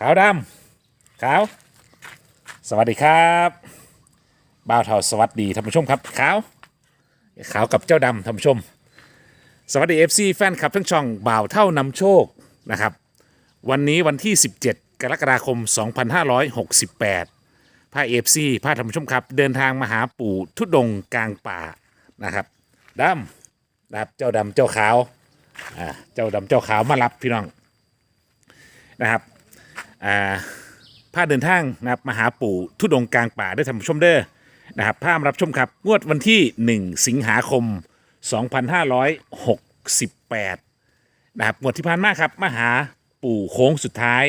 ขาวดำขาว สวัสดีครับบ่าวเทาสวัสดีท่านผู้ชมครับขาวขาวกับเจ้าดำท่านผู้ชม สวัสดี FC แฟนคลับทั้งช่องบ่าวเท่านำโชคนะครับ วันนี้วันที่ 17 กรกฎาคม 2568พาเอฟซีพาท่านผู้ชมครับ เดินทางมาหาปู่ทุดงกลางป่านะครับดำนะครับเจ้าดำเจ้าขาวอ่าเจ้าดำเจ้าขาวมารับพี่น้องนะครับ อ่าพาเดินทางนะครับมาหาปู่ทุดงกลางป่าได้ท่านผู้ชมเด้อนะครับพามารับชมครับ งวดวันที่ 1 สิงหาคม 2568นะครับงวดที่ผ่านมาครับมาหาปู่โค้งสุดท้าย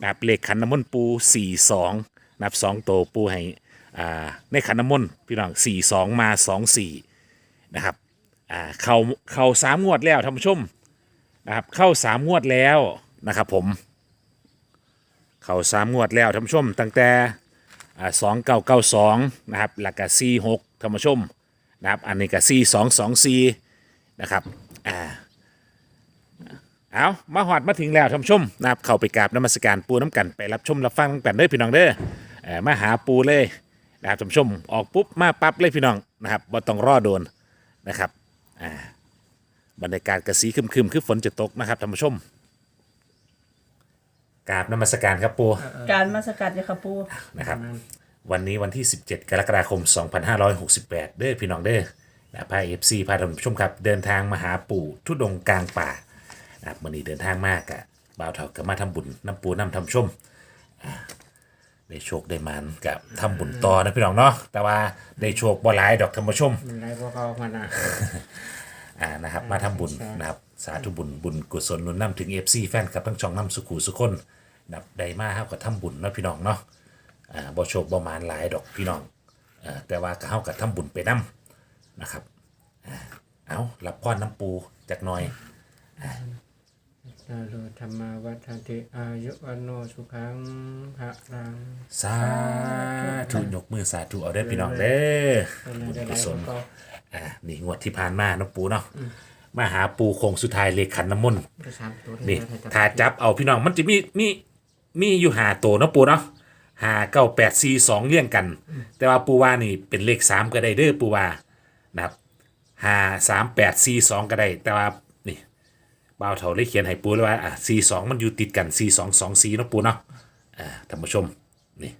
นะครับเลขขันน้ำมนต์ปู 42นะครับสองโตวปูให้อ่าในขันน้ำมนต์พี่น้อง42 มา 24นะครับอ่าเข้าเข้าสามงวดแล้วท่านผู้ชมนะครับเข้าสามงวดแล้วนะครับผม เข้าสามงวดแล้วท่านผู้ชมตั้งแต่สองเก้าเก้าสองนะครับหลักกะซีหกท่านผู้ชมนะครับอันนี้กะซีสองสองซีนะครับอ่าเอามาหอดมาถึงแล้วท่านผู้ชมนะครับเข้าไปกราบน้ำมศการปูน้ำกันไปรับชมรับฟังน้ำกันเด้อพี่น้องเด้อเออมาหาปูเลยนะครับท่านผู้ชมออกปุ๊บมาปั๊บเลยพี่น้องนะครับบ่ต้องรอโดนนะครับอ่าบรรยากาศกระสีครึมๆคือฝนจะตกนะครับท่านผู้ชม กราบน้ำมศการครับปูการมาสกัดยาคาปูนะครับ วันนี้วันที่ 17 กรกฎาคม 2568 เด้อพี่น้องเด้อนะพาเอฟซีพาท่านผู้ชมครับเดินทางมาหาปู่ทุดงค์กลางป่านะครับวันนี้เดินทางมากอะบ่าวเถากับมาทำบุญน้ำปูน้ำทำชมอ่าได้โชคได้หมันกับทำบุญต่อนะพี่น้องเนาะแต่ว่าได้โชคบ่หลายดอกท่านผู้ชม มันไรพวกเขามันอะอ่านะครับมาทำบุญนะครับสาธุบุญบุญกุศลหนุนนำถึงเอฟซีแฟนกับทั้งช่องน้ำสุขูสุคน นะครับได้มาเฮากับทำบุญเนาะพี่น้องเนาะอ่าบ่โชคบ่หมานหลายดอกพี่น้องอ่าแต่ว่าก็เฮากับทำบุญไปนํนะครับอ่าเอารับพรน้ำปูจากหน่อยนาโลธรรมาวัฏันติอายุวันโนสุขังพระรังสาธุยกมือสาธุเอาได้อพี่น้องเด้อเป็นบุญได้ไรกุศพวลกเขาอ่านี่งวดที่ผ่านมาเนาะปูเนาะมาหาปูโคงสุดท้ายเลขขันน้ำมนต์ได้สามตัวนี่ได้แต่ถ้าจับเอาพี่น้องมันจะมีมี มีอยู่หาตัวเนาะปูเนาะหาเก้าแปดสี่สองเรียงกัน แต่ว่าปูว่านี่เป็นเลขสามก็ได้เด้อปูว่านะครับหาสามแปดสี่สองก็ได้ แต่ว่านี่บ่าวเถาเลยเขียนให้ปูเลยว่าอะสี่สองมันอยู่ติดกันสี่สองสองสี่เนาะปูเนาะอ่าท่านผู้ชมนี่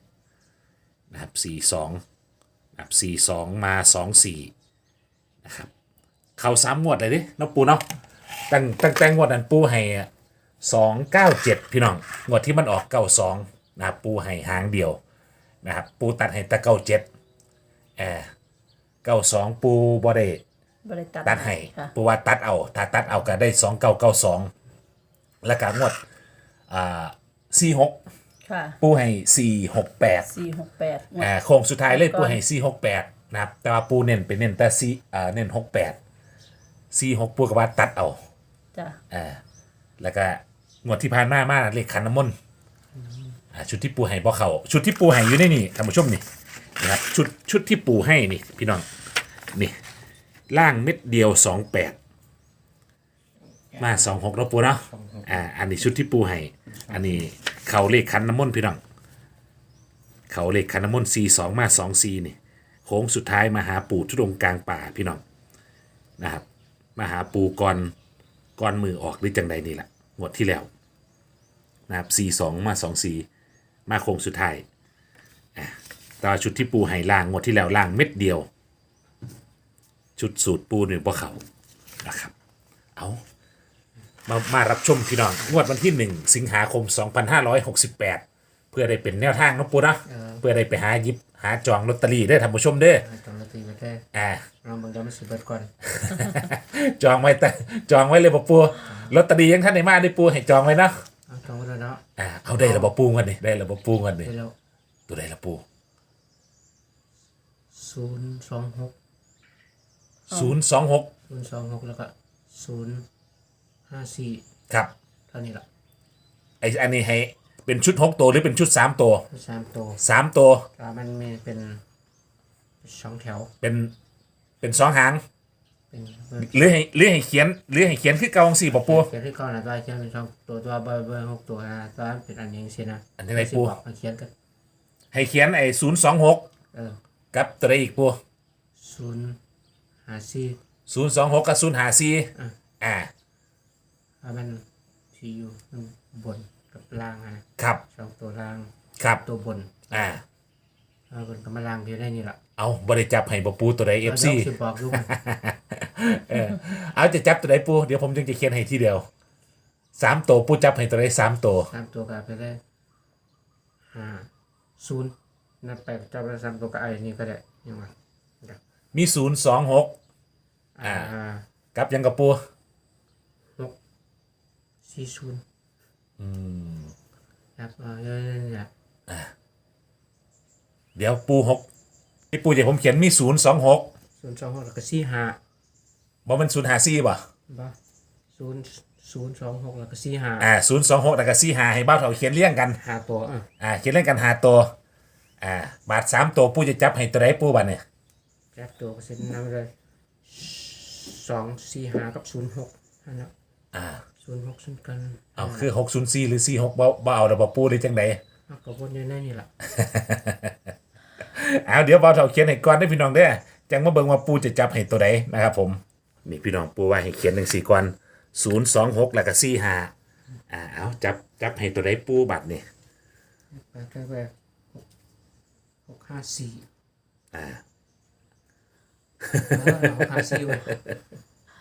นะครับสี่สองนะครับสี่สองมาสองสี่นะครับเข้าสามงวดเลยดิเนาะปูเนาะตั้งตั้งแต่งวดนั้นปูให้ สองเก้าเจ็ดพี่น้องงวดที่มันออกเก้าสองนะครับปูให้หางเดียวนะครับปูตัดให้แต่เก้าเจ็ดแอเก้าสองปูบอได้บริตัดตัดให้ค่ะปูว่าตัดเอาถ้าตัดเอาก็ได้สองเก้าเก้าสองแล้วก็งวดอ่าสี่หกค่ะปูให้สี่หกแปดสี่หกแปดอ่าโค้งสุดท้ายเลยก่อนปูให้สี่หกแปดนะครับแต่ว่าปูเน้นไปเน้นแต่สี่อ่าเน้นหกแปดสี่หกปูกับว่าตัดเอาจ้ะอ่าแล้วก็ งวดที่ผ่านมามาเลขขันน้ำมนต์อ่าชุดที่ปูให้บ่เขาชุดที่ปูให้อยู่ในนี่ท่านผู้ชมนี่นะครับชุดชุดที่ปูให้นี่พี่น้องนี่ล่างเม็ดเดียวสองแปดมาสองหกแล้วปูเนาะอ่าอันนี้ชุดที่ปูให้อันนี้เขาเลขขันน้ำมนต์พี่น้องเขาเลขขันน้ำมนต์สี่สองมาสองสี่นี่โค้งสุดท้ายมาหาปู่ทุดงกลางป่าพี่น้องนะครับมาหาปู่ก่อนก้อนมือออกหรือจังใดนี่แหละ งวดที่แล้วนะครับสี่สองมาสองสี่มาโค้งสุดท้ายอะแตว่าชุดที่ปูไห้ล่างงวดที่แล้วล่างเม็ดเดียว ชุดสูตรปูหนึ่งพวกเขานะครับ เอามามารับชมพี่น้องงวดวันที่หนึ่งสิงหาคม 2568 เพื่อได้เป็นแนวทางเนาะปูนะเพื่อได้ไปหาหยิบหาจองลอตเตอรี่ได้อท่านผู้ชมเด้อตอนละตีมาได้อ่า เราเบิ่งจะไม่สิบเบิดก่อนจองไว้แต่จองไว้เลยบ่ปู ลอตเตอรี่ยังท่านในมาได้ปูให้จองไว้เนาะเอาจองไว้แล้วเนาะอ่าเอาได้ระบบปูกันนี่ได้ระบบปูกันนี่ได้แล้วตัวได้ระปูศูนย์สองหกศูนย์สองหกศูนย์สองหกแล้วก็ศูนย์ห้าสี่ครับเท่านี้ละไออันนี้ให้เป็นชุดหกตัวหรือเป็นชุดสามตัวสามตัวสามตัวแล้วมันมีเป็นสองแถวเป็นเป็นสองหาง เป็นเบอร์หรือให้หรือให้เขียนหรือให้เขียนคือเก่าจังซี่บ่ปู เขียนที่ก่อนนะตัวเขียนเป็นช่องตัวตัวเบอร์เบอร์หกตัวนะตัวนั้นเป็นอันนี้สินะอันนี้ไหนปู สิบอกมาเขียนกันให้เขียนไอ้026เออกับตัวใดอีกปูศูนย์หาซี่026กับ054อะอ่า ถ้ามันทีอยู่ข้างบนกับล่างอะนะครับ สองตัวล่างครับ ตัวบนอ่า เอาบนกับมาล่างเดียวได้นี่แหละเอาบ่ได้จับให้บ่ปูตัวใด FC ดี๋ยวสิบอกลูก เออเอาจะจับตัวใดปูเดี๋ยวผมจึงจะเขียนให้ทีเดียวสามตัวปูจับให้ตัวใดสามตัวสามตัวกับไปได้ห้าศูนย์นับไปจับไปสามตัวกับไอ้นี่ก็ได้ยังไงมีศูนย์สองหกอ่ากับยังกับปูสี่ศูนย์อืมครับเออเออเนี่ยเดี๋ยวปูหกที่ปูจะผมเขียนมีศูนย์สองหกศูนย์สองหกแล้วก็สี่ห้า บ่มันศูนย์หาซี่ป่ะบ่ศูนย์ศูนย์สองหกแล้วก็สี่ห้าอ่าศูนย์สองหกแล้วก็ซี่หาให้บ้าวเถาเขียนเรียงกัน ห้าตัวอะอ่าเขียนเรียงกันหาตัว อ่า บาทสามตัวปูจะจับให้ตัวใดปูบัดเนี่ยจับตัวก็เซ็นนำเลยสองสี่ห้ากับศูนย์หกอันนั้นอ่า ศูนย์หกศูนย์กันเอาคือหกศูนย์สี่หรือสี่หกบ่บ่เอาแล้วบ่ปูหรือจังใดเอากระบวนอยู่ในนี่แหละเอาเดี๋ยวบ่าวเถาเขียนให้ก่อนได้อพี่น้องเด้อจังมาเบิ่งว่าปูจะจับให้ตัวใดนะครับผม นี่พี่น้องปูว่าให้เขียนหนึ่งสี่ก่อนศูนย์สองหกแล้วก็สี่หาอ่าเอาจับจับให้ตัวใดปูบัตรนี่ไปไปไปหกหกห้าสี่อ่าเออหกห้าสี่เว้ย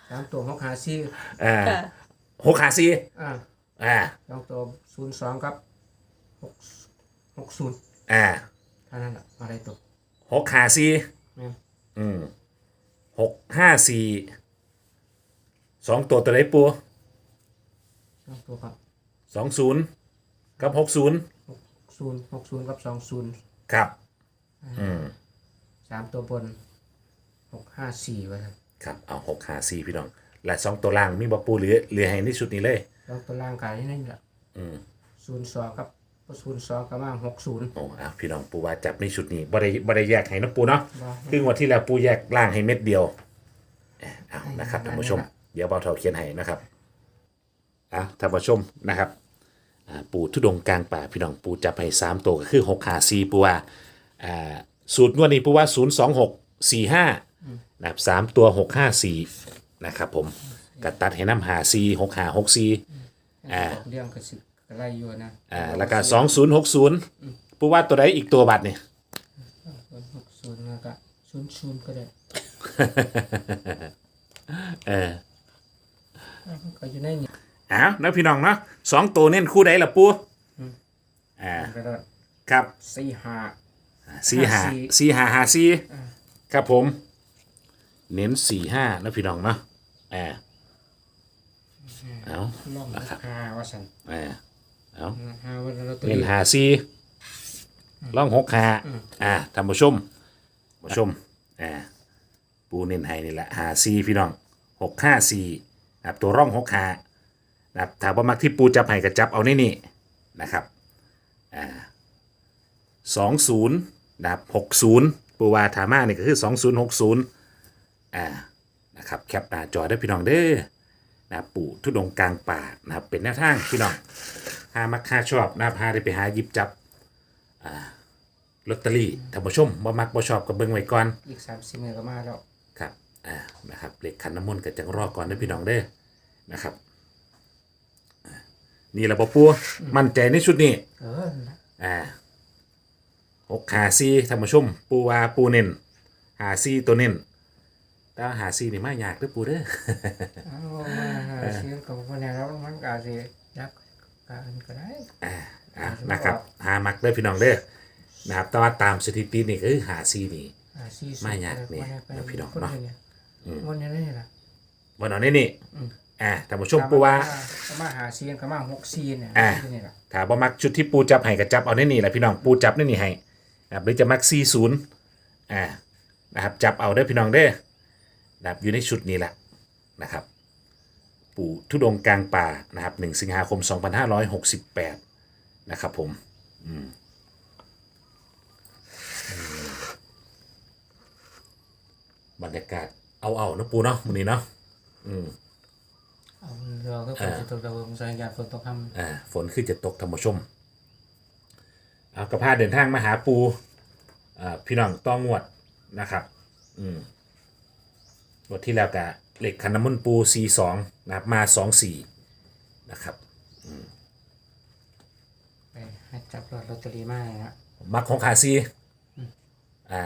สามตัวหกห้าสี่อ่าค่ะหกหาสี่อ่าอ่าสองตัวศูนย์สองกับหกหกศูนย์อ่าเท่านั้นแหละอะไรตัวหกหาสี่แม่นอืมหกห้าสี่ สองตัวตัวไหนปูสองตัวกับสองศูนย์กับหกศูนย์ศูนย์หกศูนย์กับสองศูนย์ครับ อืมสามตัวบนหกห้าสี่ไว้ครับครับเอาหกหาสี่พี่น้องและสองตัวล่างมีบอปูเหลือเหลือให้ในชุดนี้เลย แล้วตัวร่างกายนี่แหละอืมศูนย์สองกับศูนย์สองกับมาหกศูนย์โอ้อะพี่น้องปูว่าจับในชุดนี้บ่ได้บ่ได้แยกให้นะปูเนาะบ่คืองวดที่แล้วปูแยกล่างให้เม็ดเดียวเอ่อเอานะครับท่านผู้ชมเดี๋ยวเบาเท่าเขียนให้นะครับอะท่านผู้ชมนะครับอ่าปูทุดงค์กลางป่าพี่น้องปูจับให้สามตัวก็คือหกหาสี่ปูว่าอ่าสูตรงวดนี้ปูว่าศูนย์สองหกสี่ห้านะครับสามตัวหกห้าสี่นะครับผมกัดตัดให้น้ำหาสี่หกหาหกสี่อ่าเรื่องกระสิบกระไรอยู่นะอ่าแล้วก็สองศูนย์หกศูนย์ปูว่าตัวใดอีกตัวบัตรเนี่ยหกศูนย์แล้วก็ศูนย์ศูนย์ก็ได้เออ ก็อยู่ในนี่เอานะพี่น้องเนาะสองตัวเน้นคู่ใดล่ะปูอ่าก็ได้ครับสี่ห้า สี่หาห้าสี่สี่หาหาสี่ครับผม เน้นสี่ห้านะพี่น้องเนาะอ่าเอาล่องห้าว่าสันอ่าเอาห้าวันเราตัวเน้นหาสี่ล่องหกหาอ่าท่านผู้ชมผู้ชมอ่าปูเน้นให้นี่แหละหาสี่พี่น้องหกห้าสี่ นะครับตัวร่องหกหานะครับถ้าบ่มักที่ปูจับให้ก็จับเอานี่นี่นะครับสองศูนย์นะครับหกศูนย์ปูวาธามาเนี่ยก็คือสองศูนย์หกศูนย์อ่านะครับแคปหน้าจอได้พี่น้องเด้อนะครับปู่ทุดงค์กลางป่านะครับเป็นแนวทางพี่น้องหามักหาชอบนะครับหาได้ไปหาหยิบจับอ่าลอตเตอรี่ท่านผู้ชมบ่มักบ่ชอบก็เบิ่งไว้ก่อนอีกสามสิบเมตรก็มาแล้วครับอ่านะครับเลขขันน้ำมนต์ก็จังรอก่อนเด้อพี่น้องเด้อ นะครับอ่านี่แหละปะปูมั่นใจในชุดนี้ เอออ่าหกหาซีท่านผู้ชมปูวาปูเน่นหาซีตัวเน่นแต่ว่าหาซีนี่มายากเด้อปูเด้อ เอามาเสียงกับคนนี้แล้วมันก็อาจจะยักการก็ได้ อ่านะครับหามักเด้อพี่น้องเด้อนะครับแต่ว่าตามสถิตินี่คือหาซีนี่อ่าสี่สิบไม่ยากเนี่ยเดี๋ยวพี่น้องเนาะวันนี้นี่แหละวันนี้นี่อ่าท่านผู้ชมปูว่าก็มาหาเสียงก็มาหกซีเนี่ยอ่าที่นี่แหละถ้าบ่มักชุดที่ปูจับให้ก็จับเอาในนี่แหละพี่น้องปูจับในนี่ให้นะครับหรือจะมักซีศูนย์อ่านะครับจับเอาเด้อพี่น้องเด้อนะครับอยู่ในชุดนี้แหละนะครับ ปู่ทุดงค์กลางป่านะครับ1สิงหาคม 2568 นะครับผมอืมอืมบรรยากาศเอาเอาเนาะปูเนาะมื้อนี้เนาะอืมเอา เราก็ฝนจะตกแต่ว่าผมสัญญาณฝนตกค่ำอ่าฝนขึ้นจะตกธรรมชมเอากระพาเดินทางมาหาปูอ่าพี่น้องต้องงวดนะครับ อืมงวดที่แล้วกะเหล็กคันน้ำมันต์ปูซีสองนะครับมาสองสี่นะครับไปให้จับรถลอตเตอรี่มาเลยนะมักของขาซีอ่า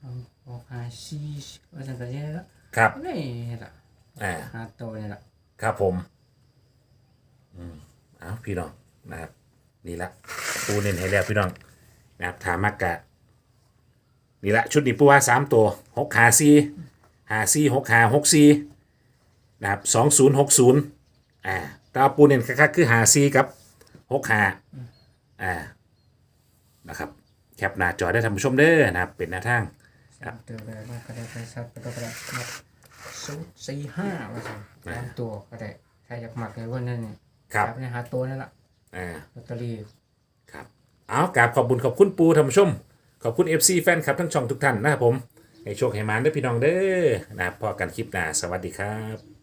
เอาเอาหาซีว่าสังกัดยังไงละครับนี่ละอ่าหาตัวนี่ละครับผม อืมเอาพี่น้องนะครับ นี่ละปูเน้นให้แล้วพี่น้องนะครับถามมากกะ นี่ละชุดนี้ปูว่าสามตัวหกขาซีหาซีหกขาหกซีนะครับสองศูนย์หกศูนย์อ่าแตเอาปูเน้นคักๆคือหาซีกับหกขาอ่านะครับ แคปหน้าจอได้ท่านผู้ชมเด้อนะครับ เป็นหน้าทางสามตัวเลยว่าก็ได้ไปซับก็ได้ก็ได้หมดศูนย์สี่ห้าว่าสั่งสามตัวก็ได้ใครอยากหมักในวันนั้นเนี่ย ครับจัเนี่ยหาตัวนั่นละอ่าลอตเตอรี่ครับเอากราบขอบคุณขอบคุณปูท่านผู้ชม ขอบคุณ FC แฟนคลับทั้งช่องทุกท่านนะครับผม ให้โชคให้มานด้วยพี่น้องเด้อนะครับพอกันคลิปหน้าสวัสดีครับ